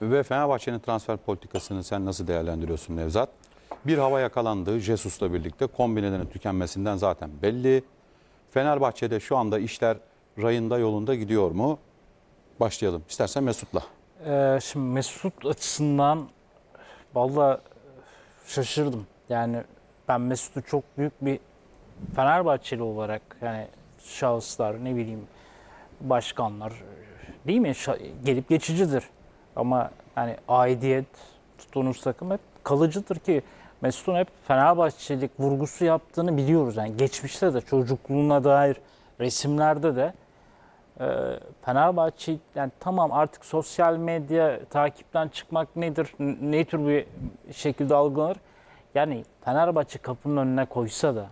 Ve Fenerbahçe'nin transfer politikasını sen nasıl değerlendiriyorsun Nevzat? Bir hava yakalandı Jesus'la birlikte kombinelerin tükenmesinden zaten belli. Fenerbahçe'de şu anda işler rayında yolunda gidiyor mu? Başlayalım. İstersen Mesut'la. Ee, şimdi Mesut açısından valla şaşırdım. Yani ben Mesut'u çok büyük bir Fenerbahçeli olarak yani şahıslar ne bileyim başkanlar değil mi gelip geçicidir. Ama hani aidiyet tuttuğunuz takım hep kalıcıdır ki Mesut'un hep Fenerbahçelik vurgusu yaptığını biliyoruz. Yani geçmişte de çocukluğuna dair resimlerde de e, Fenerbahçe yani tamam artık sosyal medya takipten çıkmak nedir? Ne tür bir şekilde algılanır? Yani Fenerbahçe kapının önüne koysa da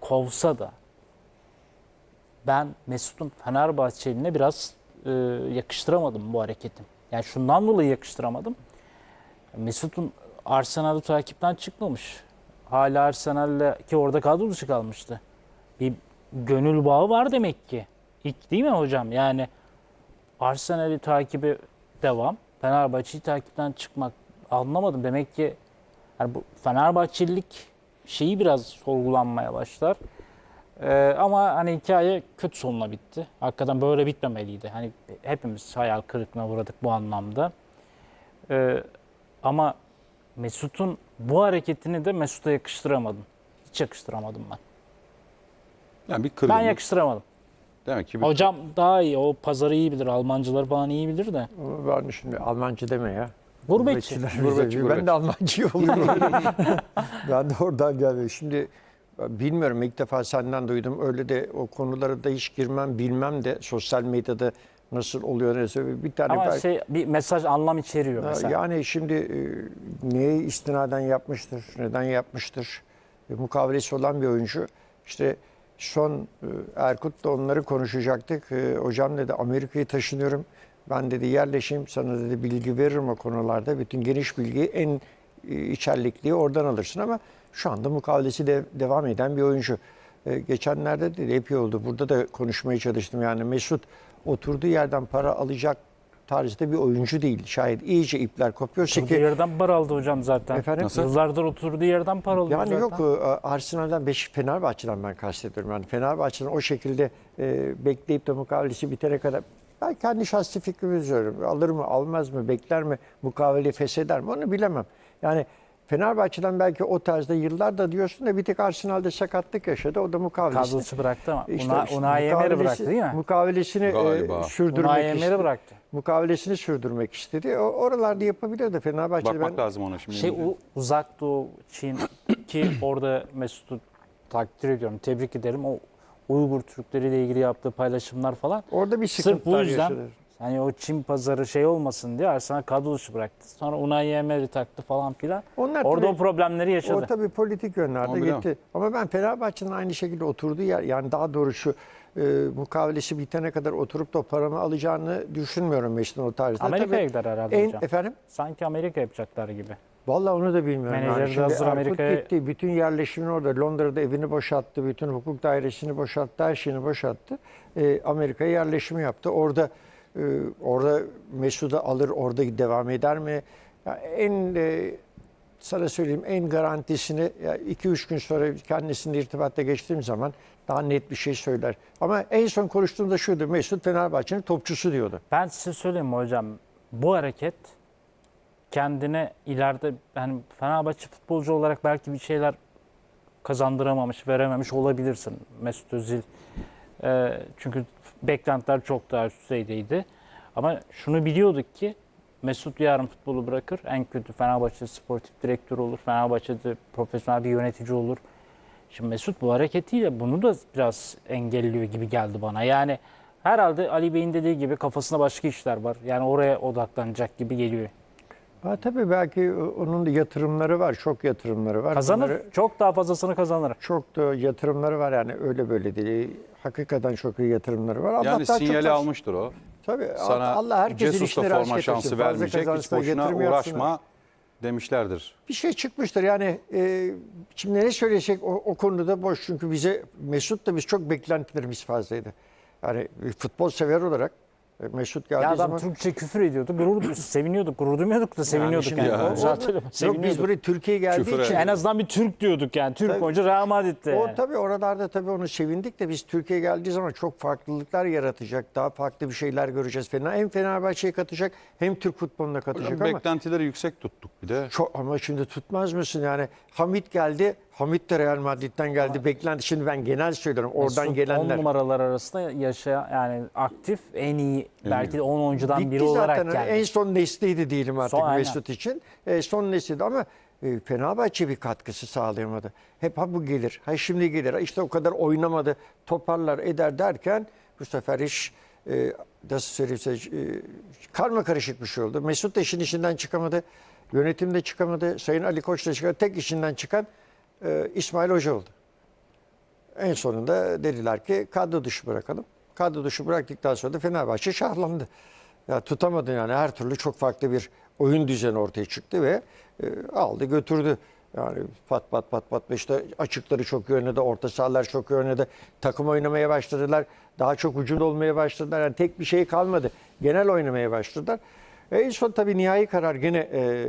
kovsa da ben Mesut'un Fenerbahçe'line biraz e, yakıştıramadım bu hareketi. Yani şundan dolayı yakıştıramadım. Mesut'un Arsenal'ı takipten çıkmamış. Hala Arsenal'le ki orada kadro dışı kalmıştı. Bir gönül bağı var demek ki. İlk değil mi hocam? Yani Arsenal'i takibi devam. Fenerbahçe'yi takipten çıkmak anlamadım. Demek ki yani bu Fenerbahçelilik şeyi biraz sorgulanmaya başlar. Ee, ama hani hikaye kötü sonuna bitti. Hakikaten böyle bitmemeliydi. Hani hepimiz hayal kırıklığına uğradık bu anlamda. Ee, ama Mesut'un bu hareketini de Mesut'a yakıştıramadım. Hiç yakıştıramadım ben. Yani bir Ben kırgınlık. yakıştıramadım. Demek ki bir Hocam daha iyi. O pazarı iyi bilir. Almancılar falan iyi bilir de. Ben şimdi Almancı deme ya. Gurbetçi. Gurbetçi, gurbetçi. Ben de Almancı olurum. ben de oradan geldim. Şimdi bilmiyorum ilk defa senden duydum. Öyle de o konulara da hiç girmem bilmem de sosyal medyada nasıl oluyor neyse bir tane Ama belki- şey bir mesaj anlam içeriyor mesela. Yani şimdi e, neye istinaden yapmıştır, neden yapmıştır? E, mukavelesi olan bir oyuncu. İşte son e, Erkut da onları konuşacaktık. E, hocam dedi Amerika'ya taşınıyorum. Ben dedi yerleşeyim sana dedi bilgi veririm o konularda. Bütün geniş bilgiyi en e, içerlikliği oradan alırsın ama şu anda mukavelesi de devam eden bir oyuncu. E, geçenlerde de epey oldu. Burada da konuşmaya çalıştım. Yani Mesut oturduğu yerden para alacak tarzda bir oyuncu değil. Şayet iyice ipler kopuyorsa Oturduğu ki yerden para aldı hocam zaten. Efendim? Nasıl? Yıllardır oturduğu yerden para alıyor yani zaten. yok e, Arsenal'den Beşik Fenerbahçe'den ben kastediyorum. Yani Fenerbahçe'den o şekilde e, bekleyip de mukavelesi bitene kadar ben kendi şahsi fikrimi söylüyorum. Alır mı, almaz mı, bekler mi, mukavele fesheder mi onu bilemem. Yani Fenerbahçe'den belki o tarzda yıllar da diyorsun da bir tek Arsenal'de sakatlık yaşadı. O da mukavelesini. Kadrosu bıraktı ama. İşte- Una, işte Unai Emery mukavelesi- bıraktı değil mi? Mukavelesini e, Galiba. sürdürmek Unai Emery istedi. bıraktı. Mukavelesini sürdürmek istedi. O, oralarda yapabilir de Fenerbahçe'de bakmak ben lazım ona şimdi. Şey uzak doğu Çin ki orada Mesut'u takdir ediyorum. Tebrik ederim. O Uygur Türkleriyle ilgili yaptığı paylaşımlar falan. orada bir Sırf bu sıkıntılar yüzden yaşadı. Hani o Çin pazarı şey olmasın diye Arsenal kadro dışı bıraktı. Sonra Unai Emery taktı falan filan. Onlar Orada tabii- o problemleri yaşadı. O tabii politik yönlerde gitti. Ama ben Fenerbahçe'nin aynı şekilde oturduğu yer yani daha doğrusu e, mukavelesi bitene kadar oturup da paramı alacağını düşünmüyorum Mesut'un o tarzda. Amerika'ya Tabii gider herhalde en, hocam. efendim? Sanki Amerika yapacaklar gibi. Vallahi onu da bilmiyorum. Menajeri de Şimdi hazır Amerika'ya- gitti. Bütün yerleşimini orada. Londra'da evini boşalttı. Bütün hukuk dairesini boşalttı. Her şeyini boşalttı. E, Amerika'ya yerleşimi yaptı. Orada e, orada Mesut'u alır. Orada devam eder mi? Ya en e, sana söyleyeyim en garantisini 2-3 gün sonra kendisiyle irtibatta geçtiğim zaman daha net bir şey söyler. Ama en son konuştuğumda şuydu. Mesut Fenerbahçe'nin topçusu diyordu. Ben size söyleyeyim hocam? Bu hareket kendine ileride yani Fenerbahçe futbolcu olarak belki bir şeyler kazandıramamış, verememiş olabilirsin Mesut Özil. Ee, çünkü beklentiler çok daha üst düzeydeydi. Ama şunu biliyorduk ki Mesut yarın futbolu bırakır. En kötü Fenerbahçe sportif direktör olur. Fenerbahçe'de profesyonel bir yönetici olur. Şimdi Mesut bu hareketiyle bunu da biraz engelliyor gibi geldi bana. Yani herhalde Ali Bey'in dediği gibi kafasında başka işler var. Yani oraya odaklanacak gibi geliyor. Ha, tabii belki onun da yatırımları var. Çok yatırımları var. Kazanır. Bunları- Çok daha fazlasını kazanır. çok da yatırımları var yani öyle böyle değil. Hakikaten çok iyi yatırımları var. yani Allah'tan çok sinyali az- almıştır o. Tabii Sana Allah herkesin işleri forma şansı vermeyecek. Hiç boşuna uğraşma demişlerdir. Bir şey çıkmıştır yani e, şimdi ne söylesek o, o konuda boş çünkü bize Mesut da biz çok beklentilerimiz fazlaydı. Yani futbol sever olarak Mesut geldiği Ya adam zaman Türkçe küfür ediyordu. Gurur, seviniyorduk. Gurur duymuyorduk da seviniyorduk şimdi yani. ya. O zaten Yok biz seviniyorduk. buraya Türkiye geldiği Küfür için En azından bir Türk diyorduk yani. Türk Tabii. oyuncu Real Madrid'de. O yani. tabii oralarda tabii onu sevindik de biz Türkiye geldiği zaman çok farklılıklar yaratacak. Daha farklı bir şeyler göreceğiz. Fena hem Fenerbahçe'ye katacak hem Türk futboluna katacak Hocam ama beklentileri yüksek tuttuk bir de. çok ama şimdi tutmaz mısın yani Hamit geldi. Hamit de Real Madrid'den geldi. Beklenti şimdi ben genel söylüyorum. Oradan Mesut gelenler. 10 numaralar arasında yaşayan yani aktif en iyi belki de 10 oyuncudan Bitti biri olarak zaten. geldi. En son nesliydi diyelim artık Son-. Mesut için. E, son nesliydi ama e, Fenerbahçe bir katkısı sağlayamadı. Hep ha bu gelir, ha şimdi gelir. Ha işte o kadar oynamadı, toparlar eder derken bu sefer iş e, nasıl söyleyeyim size, e, karma karışık bir şey oldu. Mesut da işin içinden çıkamadı. Yönetim de çıkamadı. Sayın Ali Koç da çıkamadı. Tek işinden çıkan e, İsmail Hoca oldu. En sonunda dediler ki kadro dışı bırakalım. Kadro dışı bıraktıktan sonra da Fenerbahçe şahlandı. Ya tutamadı yani her türlü çok farklı bir oyun düzeni ortaya çıktı ve e, aldı götürdü. Yani pat pat pat pat işte açıkları çok oynadı, orta sahalar çok oynadı. Takım oynamaya başladılar. Daha çok hücumda olmaya başladılar. Yani tek bir şey kalmadı. Genel oynamaya başladılar. E, en son tabii nihai karar gene e,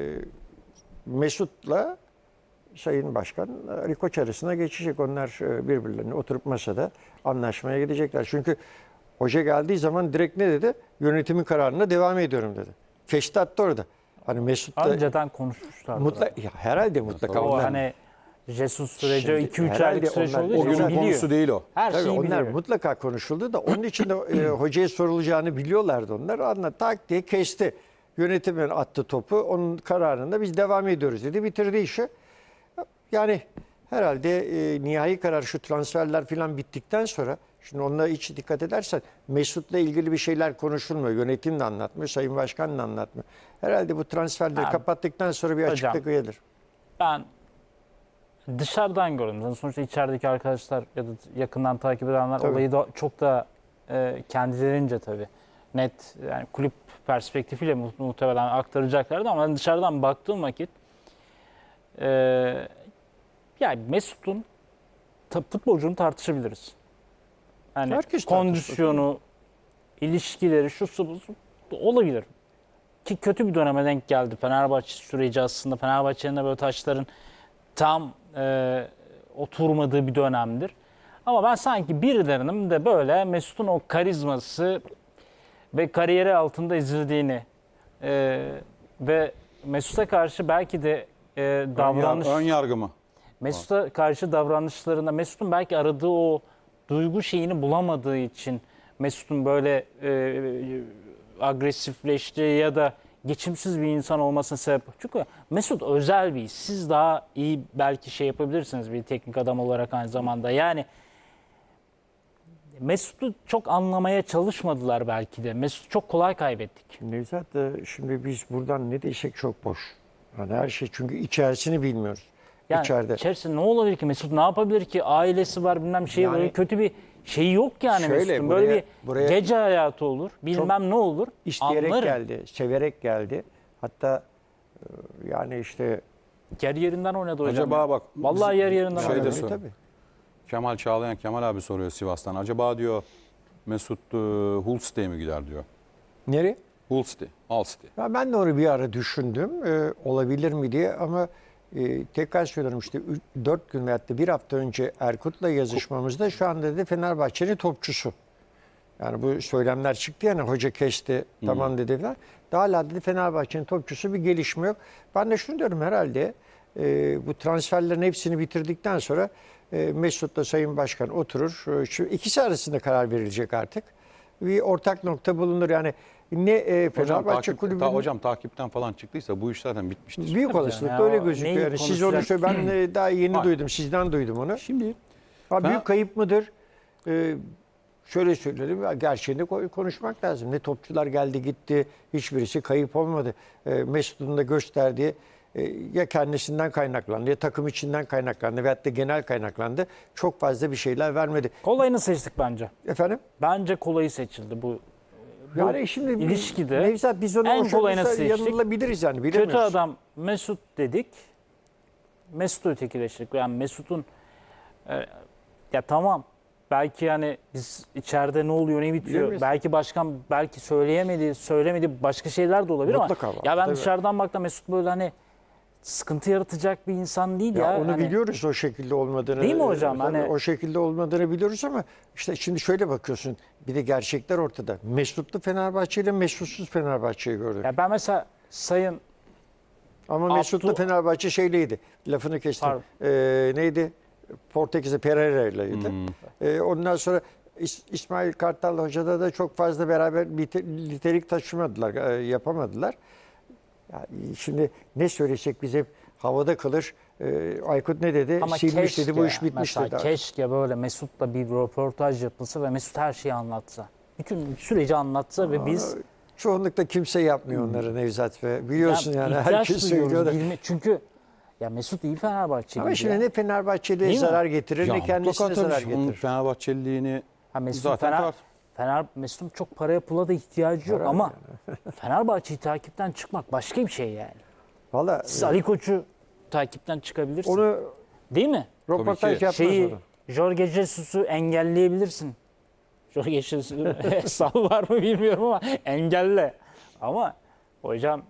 Mesut'la Sayın Başkan Ali Koç arasına geçecek. Onlar e, birbirlerine oturup masada anlaşmaya gidecekler. Çünkü hoca geldiği zaman direkt ne dedi? Yönetimin kararına devam ediyorum dedi. Keşti attı orada. Hani Mesut da Önceden konuşmuşlar. mutlaka ya herhalde mutlaka O hani Jesus süreci Şimdi 2-3 herhalde aylık süreç onlar- olduğu O günün biliyor. konusu değil o. Her Tabii şeyi onlar biliyor. mutlaka konuşuldu da onun için de e, hocaya sorulacağını biliyorlardı onlar. Anla tak diye kesti. Yönetimin attı topu. Onun kararında biz devam ediyoruz dedi. Bitirdi işi. Yani herhalde e, nihai karar şu transferler falan bittikten sonra şimdi onlara hiç dikkat edersen Mesut'la ilgili bir şeyler konuşulmuyor. Yönetim de anlatmıyor, Sayın Başkan da anlatmıyor. Herhalde bu transferleri Ha, kapattıktan sonra bir hocam. açıklık gelir. Ben dışarıdan gördüm. Yani sonuçta içerideki arkadaşlar ya da yakından takip edenler Tabii. olayı da çok da e, kendilerince tabii net yani kulüp perspektifiyle mu- muhtemelen aktaracaklardı ama ben dışarıdan baktığım vakit e, yani Mesut'un ta- futbolcunu tartışabiliriz. Yani Herkes kondisyonu, ilişkileri, şu su bu olabilir. Ki kötü bir döneme denk geldi Fenerbahçe süreci aslında. Fenerbahçe'nin de böyle taşların tam e, oturmadığı bir dönemdir. Ama ben sanki birilerinin de böyle Mesut'un o karizması ve kariyeri altında ezildiğini e, ve Mesut'a karşı belki de e, davranış... Ön yargı mı? Mesut'a karşı davranışlarında Mesut'un belki aradığı o duygu şeyini bulamadığı için Mesut'un böyle e, agresifleştiği ya da geçimsiz bir insan olmasına sebep. Çünkü Mesut özel bir. Siz daha iyi belki şey yapabilirsiniz bir teknik adam olarak aynı zamanda. Yani Mesut'u çok anlamaya çalışmadılar belki de. Mesut'u çok kolay kaybettik. Nevzat da şimdi biz buradan ne desek çok boş. Yani her şey çünkü içerisini bilmiyoruz. Yani İçeride. içerisinde ne olabilir ki? Mesut ne yapabilir ki? Ailesi var bilmem şey Yani- böyle kötü bir şey yok yani Şöyle, Mesut'un. Böyle buraya- bir buraya- gece hayatı olur. Bilmem ne olur. İsteyerek Anlarım. geldi, severek geldi. Hatta e, yani işte Yer yerinden oynadı hocam. Acaba ya. bak. Vallahi yer yerinden şey oynadı. sor- tabii. Kemal Çağlayan Kemal abi soruyor Sivas'tan. Acaba diyor Mesut e, Hull City'ye mi gider diyor. Nereye? Hull City, Hull City. Ya ben de onu bir ara düşündüm. e, olabilir mi diye ama e, tekrar söylüyorum işte 4 gün veyahut da bir hafta önce Erkut'la yazışmamızda şu anda dedi Fenerbahçe'nin topçusu. Yani bu söylemler çıktı yani hoca kesti tamam dedi falan. Daha hala dedi Fenerbahçe'nin topçusu bir gelişme yok. Ben de şunu diyorum herhalde e, bu transferlerin hepsini bitirdikten sonra e, Mesut'la Sayın Başkan oturur. E, Şu ikisi arasında karar verilecek artık. Bir ortak nokta bulunur. Yani ne e, Hocam, Fenerbahçe takip, kulübünün ta, hocam takipten falan çıktıysa bu iş zaten bitmiştir. büyük olasılıkla yani. öyle gözüküyor. Yani siz onu söyle ben e, daha yeni Hayır. duydum. Sizden duydum onu. Şimdi Ha, Ben- büyük kayıp mıdır? Ee, şöyle söyleyelim. Gerçeğini ko- konuşmak lazım. Ne topçular geldi gitti. Hiçbirisi kayıp olmadı. Ee, Mesut'un da gösterdiği e, ya kendisinden kaynaklandı ya takım içinden kaynaklandı veyahut da genel kaynaklandı. Çok fazla bir şeyler vermedi. Kolayını seçtik bence. Efendim? Bence kolayı seçildi bu. Yani şimdi ilişkide Nevzat biz onu en şartlarda seçtik. yanılabiliriz yani bilemiyoruz. Kötü adam Mesut dedik. Mesut'u ötekileştirdik. Yani Mesut'un e, ya tamam belki yani biz içeride ne oluyor ne bitiyor belki başkan belki söyleyemedi söylemedi başka şeyler de olabilir Mutlaka ama var, ya ben tabii. dışarıdan baktım Mesut böyle hani sıkıntı yaratacak bir insan değil ya. Ya onu Hani biliyoruz o şekilde olmadığını. Değil mi hocam? Hani- O şekilde olmadığını biliyoruz ama işte şimdi şöyle bakıyorsun. Bir de gerçekler ortada. Mesutlu Fenerbahçe ile Mesutsuz Fenerbahçe'yi gördük. ya ben mesela Sayın Ama Abdu- Mesutlu Fenerbahçe şeyleydi. Lafını kestim. Pardon. Ee, neydi? Portekiz'de Pereira'ylaydı. Hmm. Ee, ondan sonra İs- İsmail Kartal Hoca'da da çok fazla beraber nite- nitelik taşımadılar, e, yapamadılar. Ya, şimdi ne söylesek biz hep havada kalır. Ee, Aykut ne dedi? ama Silmiş keşke, dedi, bu iş bitmiş mesela dedi. keşke böyle Mesut'la bir röportaj yapılsa ve Mesut her şeyi anlatsa. Bütün süreci anlatsa ve biz Çoğunlukla kimse yapmıyor onları Nevzat ve biliyorsun Ya yani herkes söylüyor da. bilme- çünkü ya Mesut iyi Fenerbahçeli. Ama şimdi ne Fenerbahçeli'ye zarar getirir Ya ne kendisine zarar onun getirir. Fenerbahçeliliğini ha Mesut zaten Fener. Fener Mesut'un çok paraya pula da ihtiyacı yok Para ama Fenerbahçe'yi takipten çıkmak başka bir şey yani. Valla Siz Ali Koç'u takipten çıkabilirsiniz. onu Değil mi? röportaj ki. yapmaz Şeyi. Jorge Jesus'u engelleyebilirsin. Jorge Jesus'u hesabı var mı bilmiyorum ama engelle. Ama hocam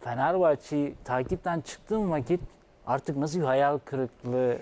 Fenerbahçe'yi takipten çıktığım vakit artık nasıl bir hayal kırıklığı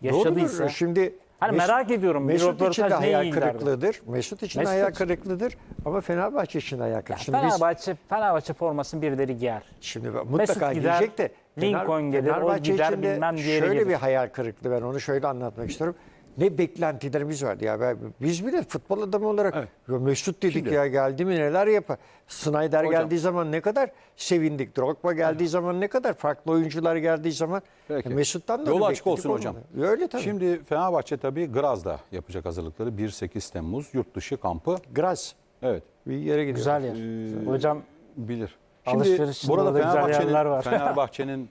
yaşadıysa. Doğrudur. Şimdi Hani Mesut- merak ediyorum Mesut için de hayal kırıklığıdır. Mesut için Mesut- hayal kırıklığıdır ama Fenerbahçe için hayal Ya kırıklığıdır. Şimdi biz Fenerbahçe, Fenerbahçe formasını birileri giyer. şimdi mutlaka gider, gidecek de Lincoln gelir, o gider, için de şöyle gelir. bir hayal kırıklığı ben onu şöyle anlatmak istiyorum. Ne beklentilerimiz vardı ya. Ben- Biz bile futbol adamı olarak Evet. ya Mesut dedik Şimdi- ya geldi mi neler yapar. Snyder Hocam. geldiği zaman ne kadar sevindik. Drogba geldiği zaman ne kadar farklı oyuncular geldiği zaman Peki. Mesut'tan da onu açık olsun hocam. olmadı. Öyle tabii. Şimdi Fenerbahçe tabii Graz'da yapacak hazırlıkları 1-8 Temmuz yurt dışı kampı. Graz Evet bir yere gidiyor. Güzel yer. Ee, Hocam bilir. Alışveriş için burada Fenerbahçe'nin yerler var. Fenerbahçe'nin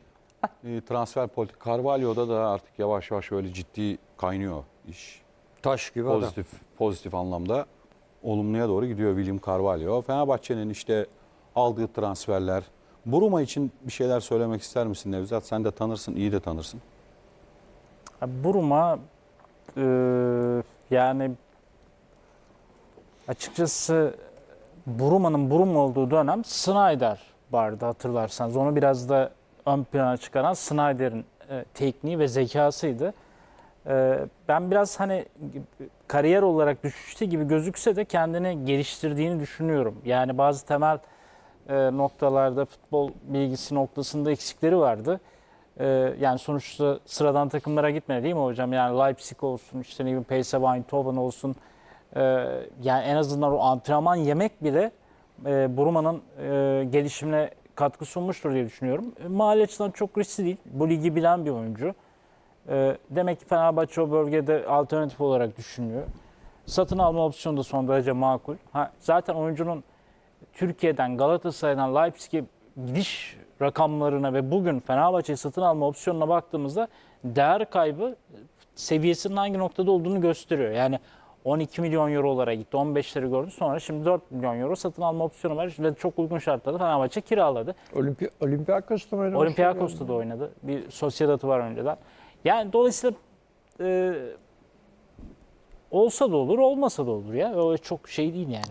e, transfer politik Carvalho'da da artık yavaş yavaş öyle ciddi kaynıyor iş. Taş gibi adam. Pozitif pozitif anlamda olumluya doğru gidiyor William Carvalho. Fenerbahçe'nin işte aldığı transferler. Buruma için bir şeyler söylemek ister misin Nevzat? Sen de tanırsın, iyi de tanırsın. Buruma e, yani açıkçası Buruma'nın Burum olduğu dönem Snyder vardı hatırlarsanız. Onu biraz da ön plana çıkaran Snyder'in e, tekniği ve zekasıydı. E, ben biraz hani kariyer olarak düşüşte gibi gözükse de kendini geliştirdiğini düşünüyorum. Yani bazı temel e, noktalarda futbol bilgisi noktasında eksikleri vardı. E, yani sonuçta sıradan takımlara gitmedi değil mi hocam? Yani Leipzig olsun, işte ne bileyim PSV Eindhoven olsun. E, yani en azından o antrenman yemek bile e, Buruma'nın e, gelişimine katkı sunmuştur diye düşünüyorum. Mali açıdan çok riskli değil. Bu ligi bilen bir oyuncu. E, demek ki Fenerbahçe o bölgede alternatif olarak düşünüyor. Satın alma opsiyonu da son derece makul. Ha, zaten oyuncunun Türkiye'den, Galatasaray'dan Leipzig'e gidiş rakamlarına ve bugün Fenerbahçe'yi satın alma opsiyonuna baktığımızda değer kaybı seviyesinin hangi noktada olduğunu gösteriyor. Yani 12 milyon eurolara gitti, 15'leri gördü. Sonra şimdi 4 milyon euro satın alma opsiyonu var ve çok uygun şartlarda Fenerbahçe kiraladı. Olimpi Olympiakos'ta mı oynamış? Olympiakos'ta da oynadı. Bir sosyedatı var önceden. Yani dolayısıyla e, olsa da olur, olmasa da olur ya. O çok şey değil yani.